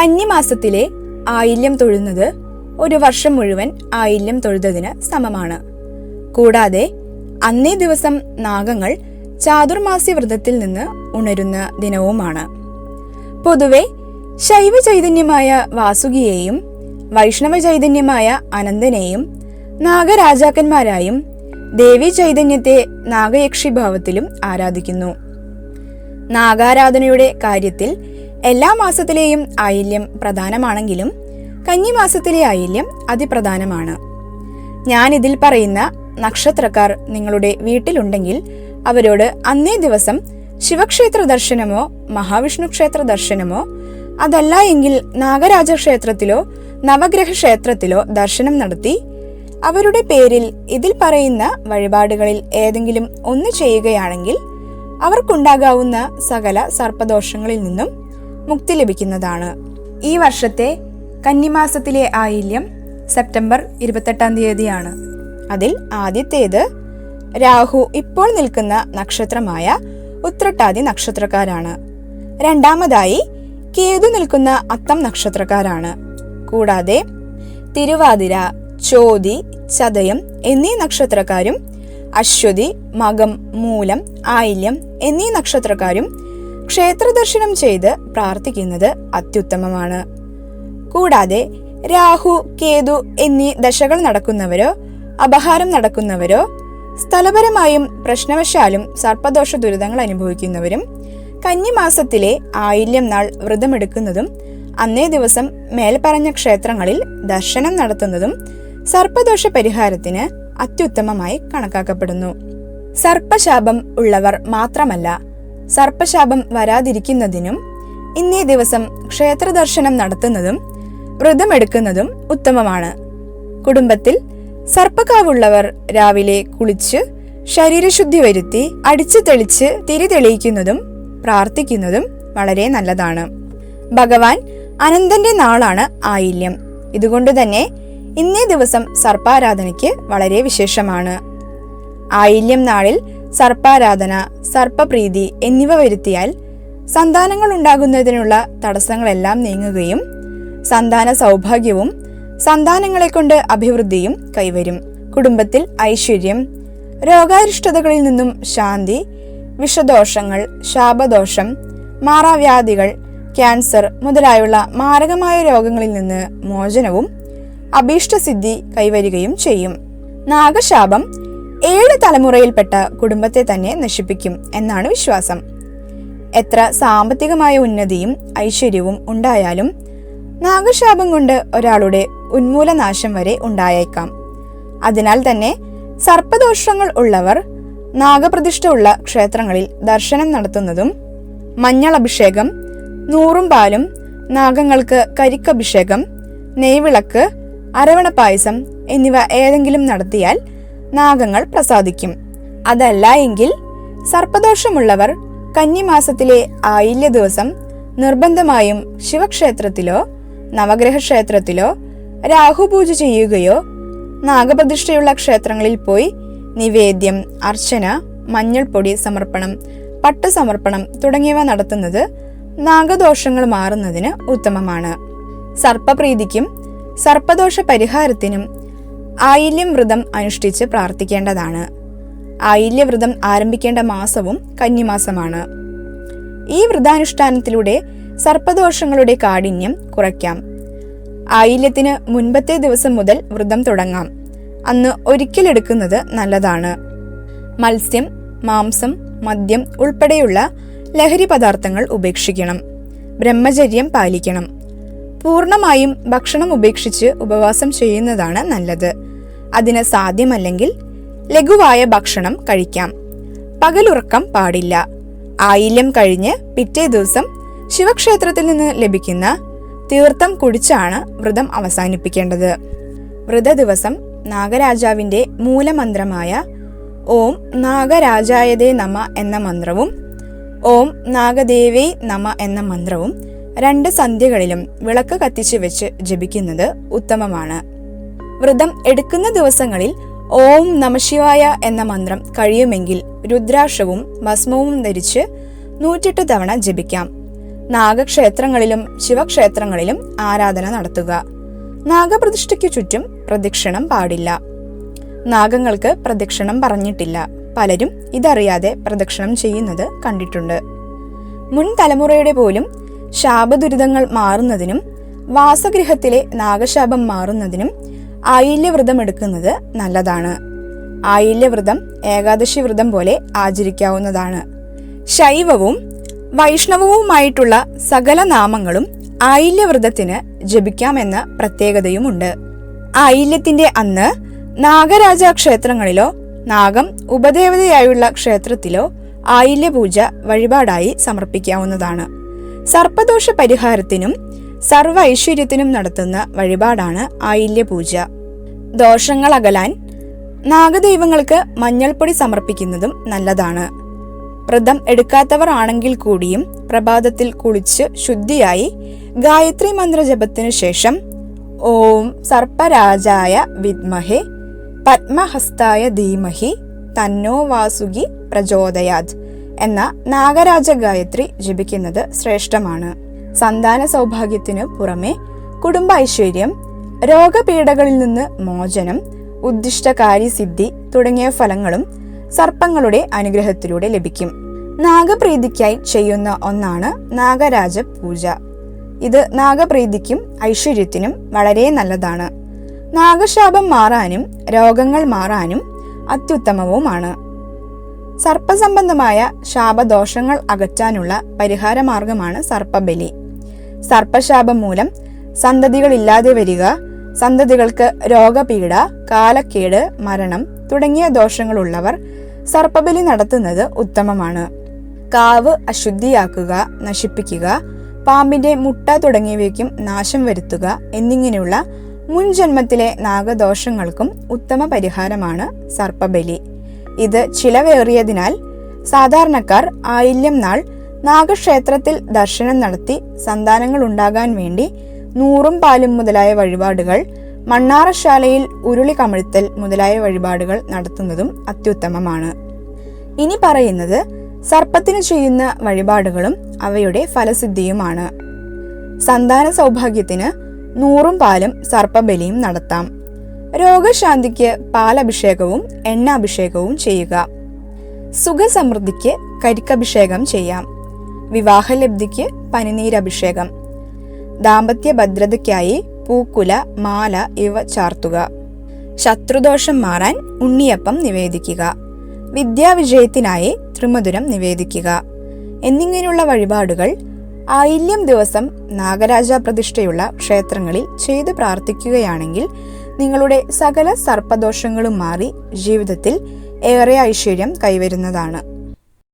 കന്നിമാസത്തിലെ ആയില്യം തൊഴുന്നത് ഒരു വർഷം മുഴുവൻ ആയില്യം തൊഴുതതിന് സമമാണ്. കൂടാതെ അന്നേ ദിവസം നാഗങ്ങൾ ചാതുർമാസ്യ വ്രതത്തിൽ നിന്ന് ഉണരുന്ന ദിനവുമാണ്. പൊതുവെ ശൈവ ചൈതന്യമായ വാസുകിയെയും വൈഷ്ണവ ചൈതന്യമായ അനന്തനെയും നാഗരാജാക്കന്മാരായും ദേവി ചൈതന്യത്തെ നാഗയക്ഷി ഭാവത്തിലും ആരാധിക്കുന്നു. നാഗാരാധനയുടെ കാര്യത്തിൽ എല്ലാ മാസത്തിലെയും ആയില്യം പ്രധാനമാണെങ്കിലും കന്നിമാസത്തിലെ ആയില്യം അതിപ്രധാനമാണ്. ഞാൻ ഇതിൽ പറയുന്ന നക്ഷത്രക്കാർ നിങ്ങളുടെ വീട്ടിലുണ്ടെങ്കിൽ അവരോട് അന്നേ ദിവസം ശിവക്ഷേത്ര ദർശനമോ മഹാവിഷ്ണു ക്ഷേത്ര ദർശനമോ അതല്ല എങ്കിൽ നാഗരാജ ക്ഷേത്രത്തിലോ നവഗ്രഹ ക്ഷേത്രത്തിലോ ദർശനം നടത്തി അവരുടെ പേരിൽ ഇതിൽ പറയുന്ന വഴിപാടുകളിൽ ഏതെങ്കിലും ഒന്ന് ചെയ്യുകയാണെങ്കിൽ അവർക്കുണ്ടാകാവുന്ന സകല സർപ്പദോഷങ്ങളിൽ നിന്നും മുക്തി ലഭിക്കുന്നതാണ്. ഈ വർഷത്തെ കന്നിമാസത്തിലെ ആയില്യം സെപ്റ്റംബർ ഇരുപത്തെട്ടാം തീയതിയാണ്. അതിൽ ആദ്യത്തേത് രാഹു ഇപ്പോൾ നിൽക്കുന്ന നക്ഷത്രമായ ഉത്രട്ടാതി നക്ഷത്രക്കാരാണ്. രണ്ടാമതായി കേതു നിൽക്കുന്ന അത്തം നക്ഷത്രക്കാരാണ്. കൂടാതെ തിരുവാതിര ചോതി ചതയം എന്നീ നക്ഷത്രക്കാരും അശ്വതി മകം മൂലം ആയില്യം എന്നീ നക്ഷത്രക്കാരും ക്ഷേത്രദർശനം ചെയ്ത് പ്രാർത്ഥിക്കുന്നത് അത്യുത്തമമാണ്. കൂടാതെ രാഹു കേതു എന്നീ ദശകൾ നടക്കുന്നവരോ അപഹാരം നടക്കുന്നവരോ സ്ഥലപരമായും പ്രശ്നവശാലും സർപ്പദോഷ ദുരിതങ്ങൾ അനുഭവിക്കുന്നവരും കന്നിമാസത്തിലെ ആയില്യം നാൾ വ്രതമെടുക്കുന്നതും അന്നേ ദിവസം മേൽപ്പറഞ്ഞ ക്ഷേത്രങ്ങളിൽ ദർശനം നടത്തുന്നതും സർപ്പദോഷ പരിഹാരത്തിന് അത്യുത്തമമായി കണക്കാക്കപ്പെടുന്നു. സർപ്പശാപം ഉള്ളവർ മാത്രമല്ല സർപ്പശാപം വരാതിരിക്കുന്നതിനും ഇന്നേ ദിവസം ക്ഷേത്ര ദർശനം നടത്തുന്നതും വ്രതമെടുക്കുന്നതും ഉത്തമമാണ്. കുടുംബത്തിൽ സർപ്പക്കാവുള്ളവർ രാവിലെ കുളിച്ച് ശരീരശുദ്ധി വരുത്തി അടിച്ചു തെളിച്ച് തിരി തെളിയിക്കുന്നതും പ്രാർത്ഥിക്കുന്നതും വളരെ നല്ലതാണ്. ഭഗവാൻ അനന്തന്റെ നാളാണ് ആയില്യം. ഇതുകൊണ്ട് തന്നെ ഇന്നേ ദിവസം സർപ്പാരാധനയ്ക്ക് വളരെ വിശേഷമാണ്. ആയില്യം നാളിൽ സർപ്പാരാധന സർപ്പപ്രീതി എന്നിവ വരുത്തിയാൽ സന്താനങ്ങൾ ഉണ്ടാകുന്നതിനുള്ള തടസ്സങ്ങളെല്ലാം നീങ്ങുകയും സന്താന സൗഭാഗ്യവും സന്താനങ്ങളെ കൊണ്ട് അഭിവൃദ്ധിയും കൈവരും. കുടുംബത്തിൽ ഐശ്വര്യം രോഗാരിഷ്ടതകളിൽ നിന്നും ശാന്തി വിഷദോഷങ്ങൾ ശാപദോഷം മാറാവ്യാധികൾ ക്യാൻസർ മുതലായുള്ള മാരകമായ രോഗങ്ങളിൽ നിന്ന് മോചനവും അഭീഷ്ടസിദ്ധി കൈവരികയും ചെയ്യും. നാഗശാപം ഏഴ് തലമുറയിൽപ്പെട്ട കുടുംബത്തെ തന്നെ നശിപ്പിക്കും എന്നാണ് വിശ്വാസം. എത്ര സാമ്പത്തികമായ ഉന്നതിയും ഐശ്വര്യവും ഉണ്ടായാലും നാഗശാപം കൊണ്ട് ഒരാളുടെ ഉന്മൂലനാശം വരെ ഉണ്ടായേക്കാം. അതിനാൽ തന്നെ സർപ്പദോഷങ്ങൾ ഉള്ളവർ നാഗപ്രതിഷ്ഠ ഉള്ള ക്ഷേത്രങ്ങളിൽ ദർശനം നടത്തുന്നതും മഞ്ഞൾ അഭിഷേകം നൂറും പാലും നാഗങ്ങൾക്ക് കരിക്കഭിഷേകം നെയ്വിളക്ക് അരവണ പായസം എന്നിവ ഏതെങ്കിലും നടത്തിയാൽ നാഗങ്ങൾ പ്രസാദിക്കും. അതല്ല എങ്കിൽ സർപ്പദോഷമുള്ളവർ കന്നിമാസത്തിലെ ആയില്യ ദിവസം നിർബന്ധമായും ശിവക്ഷേത്രത്തിലോ നവഗ്രഹക്ഷേത്രത്തിലോ രാഹുപൂജ ചെയ്യുകയോ നാഗപ്രതിഷ്ഠയുള്ള ക്ഷേത്രങ്ങളിൽ പോയി നിവേദ്യം അർച്ചന മഞ്ഞൾപ്പൊടി സമർപ്പണം പട്ട് സമർപ്പണം തുടങ്ങിയവ നടത്തുന്നത് നാഗദോഷങ്ങൾ മാറുന്നതിന് ഉത്തമമാണ്. സർപ്പപ്രീതിക്കും സർപ്പദോഷ പരിഹാരത്തിനും ആയില്യം വ്രതം അനുഷ്ഠിച്ച് പ്രാർത്ഥിക്കേണ്ടതാണ്. ആയില്യവ്രതം ആരംഭിക്കേണ്ട മാസവും കന്നിമാസമാണ്. ഈ വ്രതാനുഷ്ഠാനത്തിലൂടെ സർപ്പദോഷങ്ങളുടെ കാഠിന്യം കുറയ്ക്കാം. ആയില്യത്തിന് മുൻപത്തെ ദിവസം മുതൽ വ്രതം തുടങ്ങാം. അന്ന് ഒരിക്കലെടുക്കുന്നത് നല്ലതാണ്. മത്സ്യം മാംസം മദ്യം ഉൾപ്പെടെയുള്ള ലഹരി പദാർത്ഥങ്ങൾ ഉപേക്ഷിക്കണം. ബ്രഹ്മചര്യം പാലിക്കണം. പൂർണമായും ഭക്ഷണം ഉപേക്ഷിച്ച് ഉപവാസം ചെയ്യുന്നതാണ് നല്ലത്. അതിന് സാധ്യമല്ലെങ്കിൽ ലഘുവായ ഭക്ഷണം കഴിക്കാം. പകലുറക്കം പാടില്ല. ആയില്യം കഴിഞ്ഞ് പിറ്റേ ദിവസം ശിവക്ഷേത്രത്തിൽ നിന്ന് ലഭിക്കുന്ന തീർത്ഥം കുടിച്ചാണ് വ്രതം അവസാനിപ്പിക്കേണ്ടത്. വ്രത ദിവസം നാഗരാജാവിന്റെ മൂലമന്ത്രമായ ഓം നാഗരാജായതേ നമ എന്ന മന്ത്രവും ഓം നാഗദേവേ നമ എന്ന മന്ത്രവും രണ്ട് സന്ധ്യകളിലും വിളക്ക് കത്തിച്ചു വെച്ച് ജപിക്കുന്നത് ഉത്തമമാണ്. വ്രതം എടുക്കുന്ന ദിവസങ്ങളിൽ ഓം നമശിവായ എന്ന മന്ത്രം കഴിയുമെങ്കിൽ രുദ്രാക്ഷവും ഭസ്മവും ധരിച്ച് നൂറ്റെട്ട് തവണ ജപിക്കാം. നാഗക്ഷേത്രങ്ങളിലും ശിവക്ഷേത്രങ്ങളിലും ആരാധന നടത്തുക. നാഗപ്രതിഷ്ഠയ്ക്ക് ചുറ്റും പ്രദക്ഷിണം പാടില്ല. നാഗങ്ങൾക്ക് പ്രദക്ഷിണം പറഞ്ഞിട്ടില്ല. പലരും ഇതറിയാതെ പ്രദക്ഷിണം ചെയ്യുന്നത് കണ്ടിട്ടുണ്ട്. മുൻ തലമുറയുടെ പോലും ശാപദുരിതങ്ങൾ മാറുന്നതിനും വാസഗൃഹത്തിലെ നാഗശാപം മാറുന്നതിനും ആയില്യവ്രതം എടുക്കുന്നത് നല്ലതാണ്. ആയില്യവ്രതം ഏകാദശി വ്രതം പോലെ ആചരിക്കാവുന്നതാണ്. ശൈവവും വൈഷ്ണവവുമായിട്ടുള്ള സകല നാമങ്ങളും ആയില്യവ്രതത്തിന് ജപിക്കാമെന്ന പ്രത്യേകതയുമുണ്ട്. ആയില്യത്തിന്റെ അന്ന് നാഗരാജ ക്ഷേത്രങ്ങളിലോ നാഗം ഉപദേവതയായുള്ള ക്ഷേത്രത്തിലോ ആയില്യപൂജ വഴിപാടായി സമർപ്പിക്കാവുന്നതാണ്. സർപ്പദോഷ പരിഹാരത്തിനും സർവ ഐശ്വര്യത്തിനും നടത്തുന്ന വഴിപാടാണ് ആയില്യപൂജ. ദോഷങ്ങൾ അകലാൻ നാഗദൈവങ്ങൾക്ക് മഞ്ഞൾപ്പൊടി സമർപ്പിക്കുന്നതും നല്ലതാണ്. വ്രതം എടുക്കാത്തവർ ആണെങ്കിൽ കൂടിയും പ്രഭാതത്തിൽ കുളിച്ച് ശുദ്ധിയായി ഗായത്രി മന്ത്രജപത്തിനു ശേഷം ഓം സർപ്പരാജായ വിദ്മഹേ പത്മഹസ്തായ ധീമഹി തന്നോ വാസുകി പ്രചോദയാത് എന്ന നാഗരാജ ഗായത്രി ജപിക്കുന്നത് ശ്രേഷ്ഠമാണ്. സന്താന സൗഭാഗ്യത്തിനു പുറമെ കുടുംബ ഐശ്വര്യം രോഗപീഠകളിൽ നിന്ന് മോചനം ഉദ്ദിഷ്ടകാര്യസിദ്ധി തുടങ്ങിയ ഫലങ്ങളും സർപ്പങ്ങളുടെ അനുഗ്രഹത്തിലൂടെ ലഭിക്കും. നാഗപ്രീതിക്കായി ചെയ്യുന്ന ഒന്നാണ് നാഗരാജ പൂജ. ഇത് നാഗപ്രീതിക്കും ഐശ്വര്യത്തിനും വളരെ നല്ലതാണ്. നാഗശാപം മാറാനും രോഗങ്ങൾ മാറാനും അത്യുത്തമവുമാണ്. സർപ്പസംബന്ധമായ ശാപദോഷങ്ങൾ അകറ്റാനുള്ള പരിഹാരമാർഗമാണ് സർപ്പബലി. സർപ്പശാപം മൂലം സന്തതികളില്ലാതെ വരിക സന്തതികൾക്ക് രോഗപീഡ കാലക്കേട് മരണം തുടങ്ങിയ ദോഷങ്ങളുള്ളവർ സർപ്പബലി നടത്തുന്നത് ഉത്തമമാണ്. കാവ് അശുദ്ധിയാക്കുക നശിപ്പിക്കുക പാമ്പിന്റെ മുട്ട തുടങ്ങിയവയ്ക്കും നാശം വരുത്തുക എന്നിങ്ങനെയുള്ള മുൻ ജന്മത്തിലെ നാഗദോഷങ്ങൾക്കും ഉത്തമ പരിഹാരമാണ് സർപ്പബലി. ഇത് ചിലവേറിയതിനാൽ സാധാരണക്കാർ ആയില്യം നാൾ നാഗക്ഷേത്രത്തിൽ ദർശനം നടത്തി സന്താനങ്ങൾ ഉണ്ടാകാൻ വേണ്ടി നൂറും പാലും മുതലായ വഴിപാടുകൾ മണ്ണാറശാലയിൽ ഉരുളി കമിഴ്ത്തൽ മുതലായ വഴിപാടുകൾ നടത്തുന്നതും അത്യുത്തമമാണ്. ഇനി പറയുന്നത് സർപ്പത്തിന് ചെയ്യുന്ന വഴിപാടുകളും അവയുടെ ഫലസിദ്ധിയുമാണ്. സന്താന സൗഭാഗ്യത്തിന് നൂറും പാലും സർപ്പബലിയും നടത്താം. രോഗശാന്തിക്ക് പാലഭിഷേകവും എണ്ണാഭിഷേകവും ചെയ്യുക. സുഖസമൃദ്ധിക്ക് കരിക്കഭിഷേകം ചെയ്യാം. വിവാഹലബ്ധിക്ക് പനിനീരഭിഷേകം. ദാമ്പത്യ ഭദ്രതയ്ക്കായി പൂക്കുല മാല ഇവ ചാർത്തുക. ശത്രുദോഷം മാറാൻ ഉണ്ണിയപ്പം നിവേദിക്കുക. വിദ്യാവിജയത്തിനായി ത്രിമധുരം നിവേദിക്കുക. എന്നിങ്ങനെയുള്ള വഴിപാടുകൾ ആയില്യം ദിവസം നാഗരാജ പ്രതിഷ്ഠയുള്ള ക്ഷേത്രങ്ങളിൽ ചെയ്ത് പ്രാർത്ഥിക്കുകയാണെങ്കിൽ നിങ്ങളുടെ സകല സർപ്പദോഷങ്ങളും മാറി ജീവിതത്തിൽ ഏറെ ഐശ്വര്യം കൈവരുന്നതാണ്.